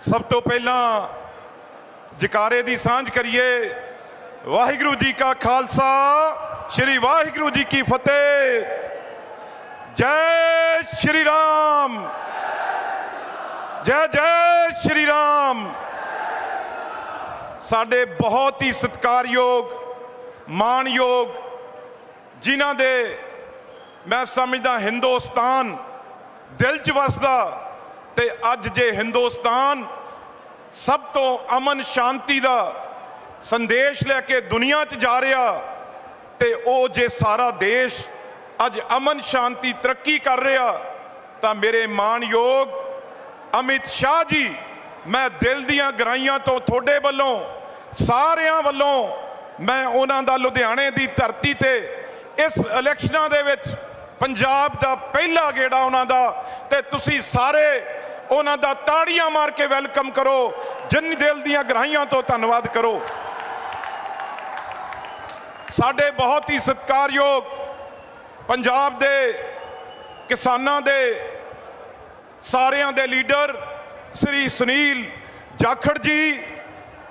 ਸਭ ਤੋਂ ਪਹਿਲਾਂ ਜਕਾਰੇ ਦੀ ਸਾਂਝ ਕਰੀਏ। ਵਾਹਿਗੁਰੂ ਜੀ ਕਾ ਖਾਲਸਾ, ਸ੍ਰੀ ਵਾਹਿਗੁਰੂ ਜੀ ਕੀ ਫਤਿਹ। ਜੈ ਸ਼੍ਰੀ ਰਾਮ। ਜੈ ਜੈ ਸ਼੍ਰੀ ਰਾਮ। ਸਾਡੇ ਬਹੁਤ ਹੀ ਸਤਿਕਾਰਯੋਗ, ਮਾਣਯੋਗ ਜਿਨ੍ਹਾਂ ਦੇ ਮੈਂ ਸਮਝਦਾ ਹਿੰਦੁਸਤਾਨ ਦਿਲ 'ਚ ਵਸਦਾ ਤੇ ਅੱਜ ਜੇ ਹਿੰਦੁਸਤਾਨ ਸਭ ਤੋਂ ਅਮਨ ਸ਼ਾਂਤੀ ਦਾ ਸੰਦੇਸ਼ ਲੈ ਕੇ ਦੁਨੀਆ 'ਚ ਜਾ ਰਿਹਾ, ਤੇ ਉਹ ਜੇ ਸਾਰਾ ਦੇਸ਼ ਅੱਜ ਅਮਨ ਸ਼ਾਂਤੀ ਤਰੱਕੀ ਕਰ ਰਿਹਾ, ਤਾਂ ਮੇਰੇ ਮਾਣਯੋਗ ਅਮਿਤ ਸ਼ਾਹ ਜੀ, ਮੈਂ ਦਿਲ ਦੀਆਂ ਗਰਾਈਆਂ ਤੋਂ ਤੁਹਾਡੇ ਵੱਲੋਂ, ਸਾਰਿਆਂ ਵੱਲੋਂ ਮੈਂ ਉਹਨਾਂ ਦਾ ਲੁਧਿਆਣੇ ਦੀ ਧਰਤੀ ਤੇ ਇਸ ਇਲੈਕਸ਼ਨਾਂ ਦੇ ਵਿੱਚ ਪੰਜਾਬ ਦਾ ਪਹਿਲਾ ਗੇੜਾ ਉਹਨਾਂ ਦਾ, ਤੇ ਤੁਸੀਂ ਸਾਰੇ ਉਹਨਾਂ ਦਾ ਤਾੜੀਆਂ ਮਾਰ ਕੇ ਵੈਲਕਮ ਕਰੋ। ਜਿੰਨ ਦਿਲ ਦੀਆਂ ਗਰਾਹੀਆਂ ਤੋਂ ਧੰਨਵਾਦ ਕਰੋ। ਸਾਡੇ ਬਹੁਤ ਹੀ ਸਤਿਕਾਰਯੋਗ ਪੰਜਾਬ ਦੇ ਕਿਸਾਨਾਂ ਦੇ, ਸਾਰਿਆਂ ਦੇ ਲੀਡਰ ਸ੍ਰੀ ਸੁਨੀਲ ਜਾਖੜ ਜੀ,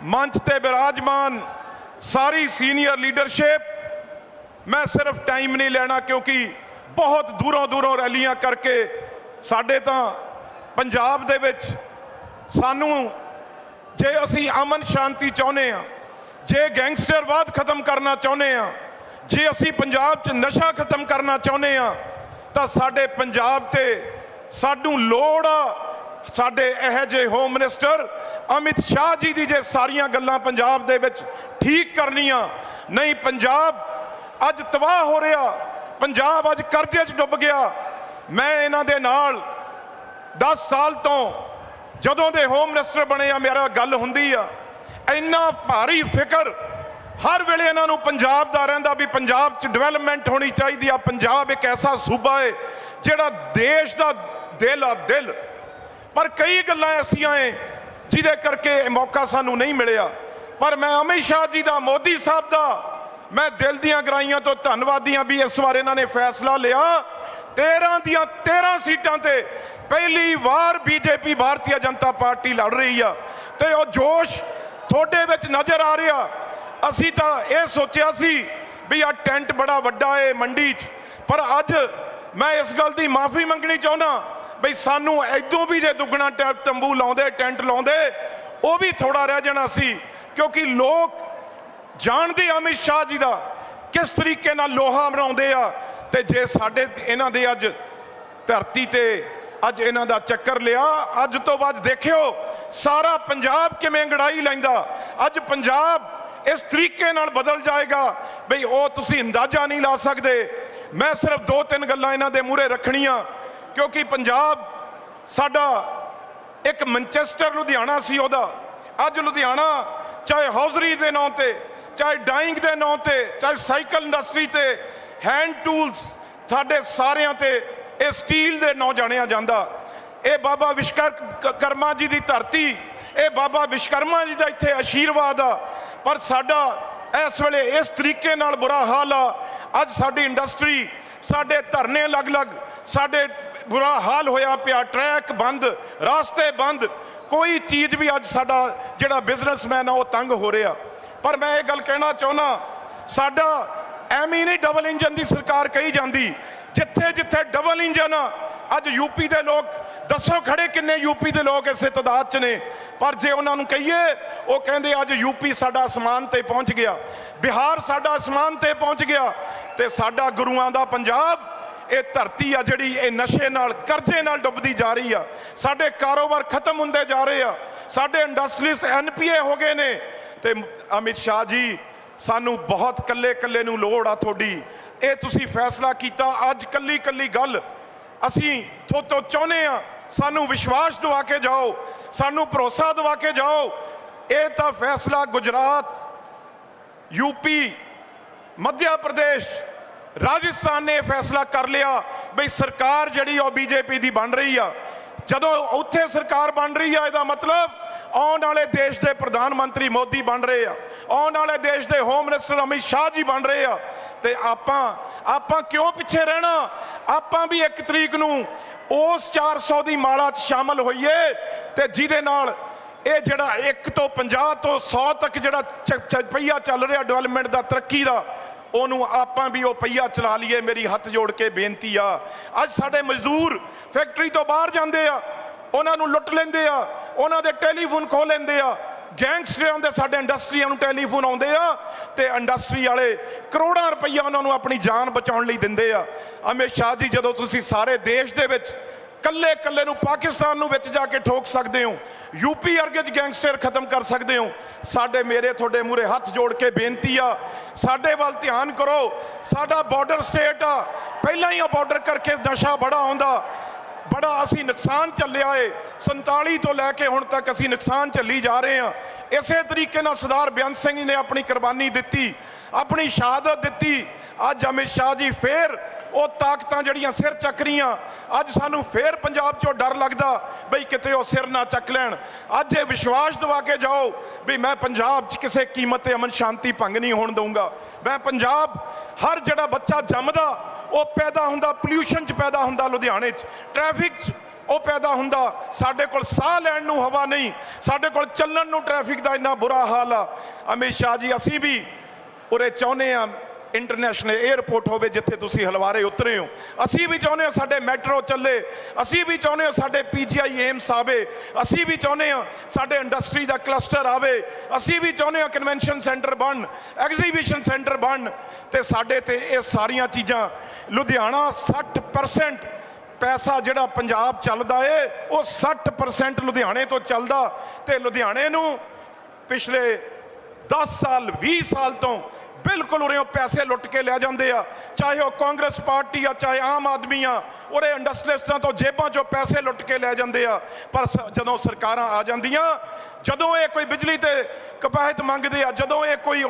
ਮੰਚ ਤੇ ਬਿਰਾਜਮਾਨ ਸਾਰੀ ਸੀਨੀਅਰ ਲੀਡਰਸ਼ਿਪ। ਮੈਂ ਸਿਰਫ ਟਾਈਮ ਨਹੀਂ ਲੈਣਾ ਕਿਉਂਕਿ ਬਹੁਤ ਦੂਰੋਂ ਦੂਰੋਂ ਰੈਲੀਆਂ ਕਰਕੇ ਸਾਡੇ ਤਾਂ ਪੰਜਾਬ ਦੇ ਵਿੱਚ ਸਾਨੂੰ ਜੇ ਅਸੀਂ ਅਮਨ ਸ਼ਾਂਤੀ ਚਾਹੁੰਦੇ ਆ ਜੇ ਗੈਂਗਸਟਰਵਾਦ ਖਤਮ ਕਰਨਾ ਚਾਹੁੰਦੇ ਆ ਜੇ ਅਸੀਂ ਪੰਜਾਬ 'ਚ ਨਸ਼ਾ ਖਤਮ ਕਰਨਾ ਚਾਹੁੰਦੇ ਆ ਤਾਂ ਸਾਡੇ ਪੰਜਾਬ ਤੇ ਸਾਨੂੰ ਲੋੜ ਆ, ਸਾਡੇ ਇਹ ਜਿਹੇ ਹੋਮ ਮਿਨਿਸਟਰ ਅਮਿਤ ਸ਼ਾਹ ਜੀ ਦੀ ਜੇ ਸਾਰੀਆਂ ਗੱਲਾਂ ਪੰਜਾਬ ਦੇ ਵਿੱਚ ਠੀਕ ਕਰਨੀਆਂ, ਨਹੀਂ ਪੰਜਾਬ ਅੱਜ ਤਬਾਹ ਹੋ ਰਿਹਾ, ਪੰਜਾਬ ਅੱਜ ਕਰਜ਼ੇ 'ਚ ਡੁੱਬ ਗਿਆ, ਮੈਂ ਇਹਨਾਂ ਦੇ ਨਾਲ 10 ਸਾਲ ਤੋਂ ਜਦੋਂ ਦੇ ਹੋਮ ਮਿਨਿਸਟਰ ਬਣੇ ਆ, ਮੇਰਾ ਗੱਲ ਹੁੰਦੀ ਆ, ਇੰਨਾ ਭਾਰੀ ਫਿਕਰ, ਹਰ ਵੇਲੇ ਇਹਨਾਂ ਨੂੰ ਪੰਜਾਬ ਦਾ ਰਹਿੰਦਾ ਵੀ ਪੰਜਾਬ 'ਚ ਡਿਵੈਲਪਮੈਂਟ ਹੋਣੀ ਚਾਹੀਦੀ ਆ, ਪੰਜਾਬ ਇੱਕ ਐਸਾ ਸੂਬਾ ਹੈ ਜਿਹੜਾ ਦੇਸ਼ ਦਾ ਦਿਲ ਆ ਦਿਲ। ਪਰ ਕਈ ਗੱਲਾਂ ਐਸੀਆਂ ਏ, ਜਿਹਦੇ ਕਰਕੇ ਇਹ ਮੌਕਾ ਸਾਨੂੰ ਨਹੀਂ ਮਿਲਿਆ। ਪਰ ਮੈਂ ਅਮਿਤ ਸ਼ਾਹ ਜੀ ਦਾ, ਮੋਦੀ ਸਾਹਿਬ ਦਾ, ਮੈਂ ਦਿਲ ਦੀਆਂ ਗਰਾਈਆਂ ਤੋਂ ਧੰਨਵਾਦੀ ਹਾਂ ਵੀ ਇਸ ਵਾਰ ਇਹਨਾਂ ਨੇ ਫੈਸਲਾ ਲਿਆ। 13 ਦੀਆਂ 13 ਸੀਟਾਂ ਤੇ ਪਹਿਲੀ ਵਾਰ ਬੀਜੇਪੀ ਭਾਰਤੀ ਜਨਤਾ ਪਾਰਟੀ ਲੜ ਰਹੀ ਆ ਤੇ ਉਹ ਜੋਸ਼ ਤੁਹਾਡੇ ਵਿੱਚ ਨਜ਼ਰ ਆ ਰਿਹਾ। ਅਸੀਂ ਤਾਂ ਇਹ ਸੋਚਿਆ ਸੀ ਵੀ ਆ ਟੈਂਟ ਬੜਾ ਵੱਡਾ ਏ ਮੰਡੀ 'ਚ। ਪਰ ਅੱਜ ਮੈਂ ਇਸ ਗੱਲ ਦੀ ਮਾਫੀ ਮੰਗਣੀ ਚਾਹੁੰਦਾ ਬਈ ਸਾਨੂੰ ਐਦੋਂ ਵੀ ਜੇ ਦੁੱਗਣਾ ਟੈ- ਤੰਬੂ ਲਾਉਂਦੇ, ਟੈਂਟ ਲਾਉਂਦੇ, ਉਹ ਵੀ ਥੋੜਾ ਰਹਿ ਜਾਣਾ ਸੀ। ਕਿਉਂਕਿ ਲੋਕ ਜਾਣਦੇ ਅਮਿਤ ਸ਼ਾਹ ਜੀ ਦਾ ਕਿਸ ਤਰੀਕੇ ਨਾਲ ਲੋਹਾ ਬਣਾਉਂਦੇ ਆ। ਤੇ ਜੇ ਸਾਡੇ, ਇਹਨਾਂ ਦੇ ਅੱਜ ਧਰਤੀ ਤੇ ਅੱਜ ਇਹਨਾਂ ਦਾ ਚੱਕਰ ਲਿਆ। ਅੱਜ ਤੋਂ ਬਾਅਦ ਦੇਖਿਓ, ਸਾਰਾ ਪੰਜਾਬ ਕਿਵੇਂ ਅੰਗੜਾਈ ਲੈਂਦਾ। ਅੱਜ ਪੰਜਾਬ ਇਸ ਤਰੀਕੇ ਨਾਲ ਬਦਲ ਜਾਏਗਾ ਬਈ ਉਹ ਤੁਸੀਂ ਅੰਦਾਜ਼ਾ ਨਹੀਂ ਲਾ ਸਕਦੇ। ਮੈਂ ਸਿਰਫ ਦੋ ਤਿੰਨ ਗੱਲਾਂ ਇਹਨਾਂ ਦੇ ਮੂਹਰੇ ਰੱਖਣੀਆਂ, ਕਿਉਂਕਿ ਪੰਜਾਬ ਸਾਡਾ ਇੱਕ ਮੈਨਚੈਸਟਰ ਲੁਧਿਆਣਾ ਸੀ ਉਹਦਾ। ਅੱਜ ਲੁਧਿਆਣਾ ਚਾਹੇ ਹੌਜ਼ਰੀ ਦੇ ਨਾਂ ਤੇ, ਚਾਹੇ ਡਾਈਂਗ ਦੇ ਨਾਂ ਤੇ, ਚਾਹੇ ਸਾਈਕਲ ਇੰਡਸਟਰੀ ਤੇ ਹੈਂਡ ਟੂਲਸ ਸਾਡੇ ਸਾਰਿਆਂ ਤੇ ਇਹ ਸਟੀਲ ਦੇ ਨੌ ਜਾਣਿਆ ਜਾਂਦਾ। ਇਹ ਬਾਬਾ ਵਿਸ਼ਵਕਰਮਾ ਜੀ ਦੀ ਧਰਤੀ। ਇਹ ਬਾਬਾ ਵਿਸ਼ਵਕਰਮਾ ਜੀ ਦਾ ਇੱਥੇ ਆਸ਼ੀਰਵਾਦ ਆ। ਪਰ ਸਾਡਾ ਇਸ ਵੇਲੇ ਇਸ ਤਰੀਕੇ ਨਾਲ ਬੁਰਾ ਹਾਲ ਆ। ਅੱਜ ਸਾਡੀ ਇੰਡਸਟਰੀ, ਸਾਡੇ ਧਰਨੇ ਅਲੱਗ-ਅਲੱਗ, ਸਾਡੇ ਬੁਰਾ ਹਾਲ ਹੋਇਆ ਪਿਆ। ਟਰੈਕ ਬੰਦ, ਰਾਸਤੇ ਬੰਦ। ਕੋਈ ਚੀਜ਼ ਵੀ ਅੱਜ ਸਾਡਾ ਜਿਹੜਾ ਬਿਜ਼ਨਸਮੈਨ ਆ, ਉਹ ਤੰਗ ਹੋ ਰਿਹਾ। ਪਰ ਮੈਂ ਇਹ ਗੱਲ ਕਹਿਣਾ ਚਾਹੁੰਦਾ ਸਾਡਾ ਐਵੇਂ ਨਹੀਂ ਡਬਲ ਇੰਜਨ ਦੀ ਸਰਕਾਰ ਕਹੀ ਜਾਂਦੀ। ਜਿੱਥੇ ਜਿੱਥੇ ਡਬਲ ਇੰਜਨ ਆ, ਅੱਜ ਯੂਪੀ ਦੇ ਲੋਕ, ਦੱਸੋ ਖੜੇ ਕਿੰਨੇ ਯੂਪੀ ਦੇ ਲੋਕ ਇਸੇ ਤਦਾਦ ਚ ਨੇ? ਪਰ ਜੇ ਉਹਨਾਂ ਨੂੰ ਕਹੀਏ, ਉਹ ਕਹਿੰਦੇ ਅੱਜ ਯੂਪੀ ਸਾਡਾ ਅਸਮਾਨ ਤੇ ਪਹੁੰਚ ਗਿਆ। ਬਿਹਾਰ ਸਾਡਾ ਅਸਮਾਨ ਤੇ ਪਹੁੰਚ ਗਿਆ ਤੇ ਸਾਡਾ ਗੁਰੂਆਂ ਦਾ ਪੰਜਾਬ, ਇਹ ਧਰਤੀ ਆ ਜਿਹੜੀ ਇਹ ਨਸ਼ੇ ਨਾਲ, ਕਰਜ਼ੇ ਨਾਲ ਡੁੱਬਦੀ ਜਾ ਰਹੀ ਆ। ਸਾਡੇ ਕਾਰੋਬਾਰ ਖਤਮ ਹੁੰਦੇ ਜਾ ਰਹੇ ਆ। ਸਾਡੇ ਇੰਡਸਟਰੀਜ਼ ਐਨਪੀਏ ਹੋ ਗਏ ਨੇ। ਤੇ ਅਮਿਤ ਸ਼ਾਹ ਜੀ, ਸਾਨੂੰ ਬਹੁਤ ਕੱਲੇ ਕੱਲੇ ਨੂੰ ਲੋੜ ਆ ਤੁਹਾਡੀ। ਇਹ ਤੁਸੀਂ ਫੈਸਲਾ ਕੀਤਾ, ਅੱਜ ਕੱਲੀ ਕੱਲੀ ਗੱਲ। ਅਸੀਂ ਥੋਤੋਂ ਚਾਹੁੰਦੇ ਆ ਸਾਨੂੰ ਵਿਸ਼ਵਾਸ ਦਿਵਾ ਕੇ ਜਾਓ, ਸਾਨੂੰ ਭਰੋਸਾ ਦਿਵਾ ਕੇ ਜਾਓ। ਇਹ ਤਾਂ ਫੈਸਲਾ ਗੁਜਰਾਤ ਯੂਪੀ ਮੱਧ ਪ੍ਰਦੇਸ਼, ਰਾਜਸਥਾਨ ਨੇ ਇਹ ਫੈਸਲਾ ਕਰ ਲਿਆ ਬਈ ਸਰਕਾਰ ਜਿਹੜੀ ਉਹ ਬੀਜੇਪੀ ਦੀ ਬਣ ਰਹੀ ਆ। ਜਦੋਂ ਉੱਥੇ ਸਰਕਾਰ ਬਣ ਰਹੀ ਆ, ਇਹਦਾ ਮਤਲਬ ਆਉਣ ਵਾਲੇ ਦੇਸ਼ ਦੇ ਪ੍ਰਧਾਨ ਮੰਤਰੀ ਮੋਦੀ ਬਣ ਰਹੇ ਆ। ਆਉਣ ਵਾਲੇ ਦੇਸ਼ ਦੇ ਹੋਮ ਮਿਨਿਸਟਰ ਅਮਿਤ ਸ਼ਾਹ ਜੀ ਬਣ ਰਹੇ ਆ। ਤੇ ਆਪਾਂ ਆਪਾਂ ਕਿਉਂ ਪਿੱਛੇ ਰਹਿਣਾ? ਆਪਾਂ ਵੀ ਇੱਕ ਤਰੀਕ ਨੂੰ ਉਸ 400 ਦੀ ਮਾਲਾ 'ਚ ਸ਼ਾਮਲ ਹੋਈਏ ਤੇ ਜਿਹਦੇ ਨਾਲ ਇਹ ਜਿਹੜਾ 1 ਤੋਂ 50 ਤੋਂ 100 ਤੱਕ ਜਿਹੜਾ ਚ- ਚ- ਪਹੀਆ ਚੱਲ ਰਿਹਾ ਡਿਵੈਲਪਮੈਂਟ ਦਾ, ਤਰੱਕੀ ਦਾ, ਉਹਨੂੰ ਆਪਾਂ ਵੀ ਉਹ ਪਹੀਆ ਚਲਾ ਲਈਏ। ਮੇਰੀ ਹੱਥ ਜੋੜ ਕੇ ਬੇਨਤੀ ਆ। ਅੱਜ ਸਾਡੇ ਮਜ਼ਦੂਰ ਫੈਕਟਰੀ ਤੋਂ ਬਾਹਰ ਜਾਂਦੇ ਆ। ਉਹਨਾਂ ਨੂੰ ਲੁੱਟ ਲੈਂਦੇ ਆ। ਉਹਨਾਂ ਦੇ ਟੈਲੀਫੋਨ ਖੋਹ ਲੈਂਦੇ ਆ। ਗੈਂਗਸਟਰਾਂ ਦੇ ਸਾਡੇ ਇੰਡਸਟਰੀਆਂ ਨੂੰ ਟੈਲੀਫੋਨ ਆਉਂਦੇ ਆ ਤੇ ਇੰਡਸਟਰੀ ਵਾਲੇ ਕਰੋੜਾਂ ਰੁਪਈਆ ਉਹਨਾਂ ਨੂੰ ਆਪਣੀ ਜਾਨ ਬਚਾਉਣ ਲਈ ਦਿੰਦੇ ਆ। ਅਮਿਤ ਸ਼ਾਹ ਜੀ, ਜਦੋਂ ਤੁਸੀਂ ਸਾਰੇ ਦੇਸ਼ ਦੇ ਵਿੱਚ ਕੱਲੇ ਕੱਲੇ ਨੂੰ ਪਾਕਿਸਤਾਨ ਨੂੰ ਵਿੱਚ ਜਾ ਕੇ ਠੋਕ ਸਕਦੇ ਹੋ ਯੂਪੀ ਵਰਗੇ ਚ ਗੈਂਗਸਟਰ ਖਤਮ ਕਰ ਸਕਦੇ ਹੋ, ਸਾਡੇ ਮੇਰੇ ਤੁਹਾਡੇ ਮੂਰੇ ਹੱਥ ਜੋੜ ਕੇ ਬੇਨਤੀ ਆ, ਸਾਡੇ ਵੱਲ ਧਿਆਨ ਕਰੋ, ਸਾਡਾ ਬਾਰਡਰ ਸਟੇਟ ਆ, ਪਹਿਲਾਂ ਹੀ ਆ ਬਾਰਡਰ ਕਰਕੇ ਨਸ਼ਾ ਬੜਾ ਆਉਂਦਾ। ਬੜਾ ਅਸੀਂ ਨੁਕਸਾਨ ਚੱਲਿਆ ਏ। 47 ਤੋਂ ਲੈ ਕੇ ਹੁਣ ਤੱਕ ਅਸੀਂ ਨੁਕਸਾਨ ਚੱਲੀ ਜਾ ਰਹੇ ਹਾਂ। ਇਸੇ ਤਰੀਕੇ ਨਾਲ ਸਰਦਾਰ ਬੇਅੰਤ ਸਿੰਘ ਜੀ ਨੇ ਆਪਣੀ ਕੁਰਬਾਨੀ ਦਿੱਤੀ, ਆਪਣੀ ਸ਼ਹਾਦਤ ਦਿੱਤੀ। ਅੱਜ ਅਮਿਤ ਸ਼ਾਹ ਜੀ ਫੇਰ ਉਹ ਤਾਕਤਾਂ ਜਿਹੜੀਆਂ ਸਿਰ ਚੱਕ ਰਹੀਆਂ, ਅੱਜ ਸਾਨੂੰ ਫੇਰ ਪੰਜਾਬ 'ਚੋਂ ਡਰ ਲੱਗਦਾ ਬਈ ਕਿਤੇ ਉਹ ਸਿਰ ਨਾ ਚੱਕ ਲੈਣ। ਅੱਜ ਇਹ ਵਿਸ਼ਵਾਸ ਦਿਵਾ ਕੇ ਜਾਓ ਵੀ ਮੈਂ ਪੰਜਾਬ 'ਚ ਕਿਸੇ ਕੀਮਤ ਤੇ ਅਮਨ ਸ਼ਾਂਤੀ ਭੰਗ ਨਹੀਂ ਹੋਣ ਦਊਂਗਾ। ਮੈਂ ਪੰਜਾਬ ਹਰ ਜਿਹੜਾ ਬੱਚਾ ਜੰਮਦਾ ਉਹ ਪੈਦਾ ਹੁੰਦਾ ਪੋਲਿਊਸ਼ਨ 'ਚ ਪੈਦਾ ਹੁੰਦਾ ਲੁਧਿਆਣੇ 'ਚ। ਟ੍ਰੈਫਿਕ 'ਚ ਉਹ ਪੈਦਾ ਹੁੰਦਾ। ਸਾਡੇ ਕੋਲ ਸਾਹ ਲੈਣ ਨੂੰ ਹਵਾ ਨਹੀਂ। ਸਾਡੇ ਕੋਲ ਚੱਲਣ ਨੂੰ ਟ੍ਰੈਫਿਕ ਦਾ ਇੰਨਾ ਬੁਰਾ ਹਾਲ ਆ। ਅਮਿਤ ਸ਼ਾਹ ਜੀ, ਅਸੀਂ ਵੀ ਉਰੇ ਚਾਹੁੰਦੇ ਆ ਇੰਟਰਨੈਸ਼ਨਲ 에ਅਰਪੋਰਟ ਹੋਵੇ ਜਿੱਥੇ ਤੁਸੀਂ ਹਲਵਾਰੇ ਉਤਰੇ ਹੋ। ਅਸੀਂ ਵੀ ਚਾਹੁੰਦੇ ਹਾਂ ਸਾਡੇ ਮੈਟਰੋ ਚੱਲੇ, ਅਸੀਂ ਵੀ ਚਾਹੁੰਦੇ ਹਾਂ ਸਾਡੇ ਪੀਜੀਆਈ ਏਮਸ ਆਵੇ, ਅਸੀਂ ਵੀ ਚਾਹੁੰਦੇ ਹਾਂ ਸਾਡੇ ਇੰਡਸਟਰੀ ਦਾ ਕਲਸਟਰ ਆਵੇ, ਅਸੀਂ ਵੀ ਚਾਹੁੰਦੇ ਹਾਂ ਕਨਵੈਨਸ਼ਨ ਸੈਂਟਰ ਬਣ, ਐਗਜ਼ੀਬਿਸ਼ਨ ਸੈਂਟਰ ਬਣ। ਤੇ ਸਾਡੇ ਤੇ ਇਹ ਸਾਰੀਆਂ ਚੀਜ਼ਾਂ, ਲੁਧਿਆਣਾ 60% ਪੈਸਾ ਜਿਹੜਾ ਪੰਜਾਬ ਚੱਲਦਾ ਏ, ਉਹ 60% ਲੁਧਿਆਣੇ ਤੋਂ ਚੱਲਦਾ। ਤੇ ਲੁਧਿਆਣੇ ਨੂੰ ਪਿਛਲੇ 10 ਸਾਲ 20 ਸਾਲ ਤੋਂ ਬਿਲਕੁਲ ਉਰੇ ਪੈਸੇ ਲੁੱਟ ਕੇ ਲੈ ਜਾਂਦੇ ਆ, ਚਾਹੇ ਉਹ ਕਾਂਗਰਸ ਪਾਰਟੀ ਆ, ਚਾਹੇ ਆਮ ਆਦਮੀ ਆ, ਉਰੇ ਇੰਡਸਟਰੀਸਟਾਂ ਤੋਂ ਜੇਬਾਂ 'ਚੋਂ ਪੈਸੇ ਲੁੱਟ ਕੇ ਲੈ ਜਾਂਦੇ ਆ। ਪਰ ਜਦੋਂ ਸਰਕਾਰਾਂ ਆ ਜਾਂਦੀਆਂ, ਜਦੋਂ ਇਹ ਕੋਈ ਬਿਜਲੀ ਤੇ ਕਪਾਹਤ ਮੰਗਦੇ ਆ, ਜਦੋਂ ਇਹ ਕੋਈ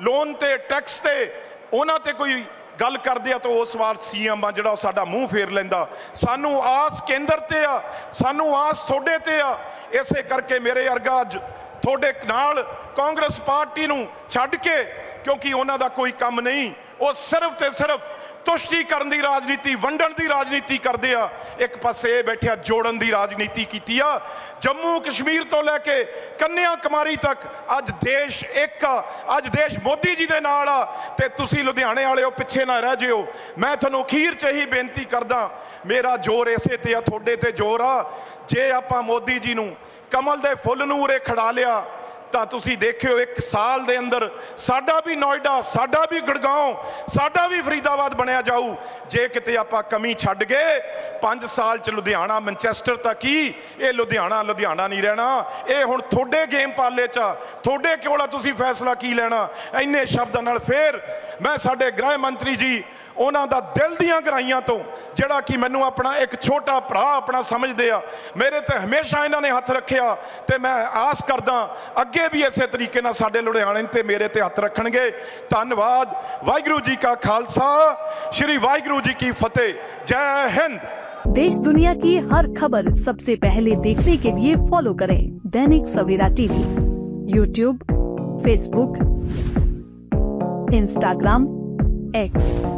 ਲੋਨ ਤੇ, ਟੈਕਸ ਤੇ ਉਹਨਾਂ ਤੇ ਕੋਈ ਗੱਲ ਕਰਦੇ ਆ, ਤਾਂ ਉਸ ਵਾਰ ਸੀਐਮ ਆ, ਜਿਹੜਾ ਉਹ ਸਾਡਾ ਮੂੰਹ ਫੇਰ ਲੈਂਦਾ। ਸਾਨੂੰ ਆਸ ਕੇਂਦਰ ਤੇ ਆ, ਸਾਨੂੰ ਆਸ ਤੁਹਾਡੇ ਤੇ ਆ। ਇਸੇ ਕਰਕੇ ਮੇਰੇ ਅਰਗਾ ਅੱਜ ਤੁਹਾਡੇ ਨਾਲ ਕਾਂਗਰਸ ਪਾਰਟੀ ਨੂੰ ਛੱਡ ਕੇ, ਕਿਉਂਕਿ ਉਹਨਾਂ ਦਾ ਕੋਈ ਕੰਮ ਨਹੀਂ, ਉਹ ਸਿਰਫ ਤੇ ਸਿਰਫ ਤੁਸ਼ਟੀ ਕਰਨ ਦੀ ਰਾਜਨੀਤੀ, ਵੰਡਣ ਦੀ ਰਾਜਨੀਤੀ ਕਰਦੇ ਆ। ਇੱਕ ਪਾਸੇ ਇਹ ਬੈਠਿਆ ਜੋੜਨ ਦੀ ਰਾਜਨੀਤੀ ਕੀਤੀ ਆ। ਜੰਮੂ ਕਸ਼ਮੀਰ ਤੋਂ ਲੈ ਕੇ ਕੰਨਿਆ ਕੁਮਾਰੀ ਤੱਕ ਅੱਜ ਦੇਸ਼ ਇੱਕ ਆ। ਅੱਜ ਦੇਸ਼ ਮੋਦੀ ਜੀ ਦੇ ਨਾਲ ਆ। ਤੇ ਤੁਸੀਂ ਲੁਧਿਆਣੇ ਵਾਲਿਓ, ਪਿੱਛੇ ਨਾ ਰਹਿ ਜਿਓ। ਮੈਂ ਤੁਹਾਨੂੰ ਅਖੀਰ ਚ ਹੀ ਬੇਨਤੀ ਕਰਦਾ, ਮੇਰਾ ਜ਼ੋਰ ਇਸੇ ਤੇ ਆ, ਤੁਹਾਡੇ ਤੇ ਜ਼ੋਰ ਆ। ਜੇ ਆਪਾਂ ਮੋਦੀ ਜੀ ਨੂੰ ਕਮਲ ਦੇ ਫੁੱਲ ਨੂੰ ਉਰੇ ਖੜਾ ਲਿਆ ਤਾਂ ਤੁਸੀਂ ਦੇਖਿਓ ਇੱਕ ਸਾਲ ਦੇ ਅੰਦਰ ਸਾਡਾ ਵੀ ਨੋਇਡਾ, ਸਾਡਾ ਵੀ ਗੜਗਾਉਂ ਸਾਡਾ ਵੀ ਫਰੀਦਾਬਾਦ ਬਣਿਆ ਜਾਊ। ਜੇ ਕਿਤੇ ਆਪਾਂ ਕਮੀ ਛੱਡ ਗਏ 5 ਸਾਲ ਚ ਲੁਧਿਆਣਾ, ਮੈਨਚੈਸਟਰ ਤਾਂ ਕੀ? ਇਹ ਲੁਧਿਆਣਾ ਲੁਧਿਆਣਾ ਨਹੀਂ ਰਹਿਣਾ। ਇਹ ਹੁਣ ਤੁਹਾਡੇ ਗੇਮ ਪਾਲੇ ਚ ਆ। ਤੁਹਾਡੇ ਕੋਲ ਆ, ਤੁਸੀਂ ਫੈਸਲਾ ਕੀ ਲੈਣਾ? ਇੰਨੇ ਸ਼ਬਦਾਂ ਨਾਲ ਫੇਰ ਮੈਂ ਸਾਡੇ ਗ੍ਰਹਿ ਮੰਤਰੀ ਜੀ ਉਹਨਾਂ ਦਾ ਦਿਲ ਦੀਆਂ ਗਰਾਈਆਂ ਤੋਂ ਜਿਹੜਾ ਕਿ ਮੈਨੂੰ ਆਪਣਾ ਇੱਕ ਛੋਟਾ ਭਰਾ ਆਪਣਾ ਸਮਝਦੇ ਆ ਮੇਰੇ ਤੇ ਹਮੇਸ਼ਾ ਇਹਨਾਂ ਨੇ ਹੱਥ ਰੱਖਿਆ ਤੇ ਮੈਂ ਆਸ ਕਰਦਾ ਅੱਗੇ ਵੀ ਇਸੇ ਤਰੀਕੇ ਨਾਲ ਸਾਡੇ ਲੁਧਿਆਣੇ ਤੇ ਮੇਰੇ ਤੇ ਹੱਥ ਰੱਖਣਗੇ ਧੰਨਵਾਦ ਵਾਹਿਗੁਰੂ ਜੀ ਕਾ ਖਾਲਸਾ ਸ੍ਰੀ ਵਾਹਿਗੁਰੂ ਜੀ ਕੀ ਫਤਿਹ ਜੈ ਹਿੰਦ देश दुनिया की हर खबर सबसे पहले देखने के लिए फॉलो करें Dainik Savera TV YouTube Facebook Instagram X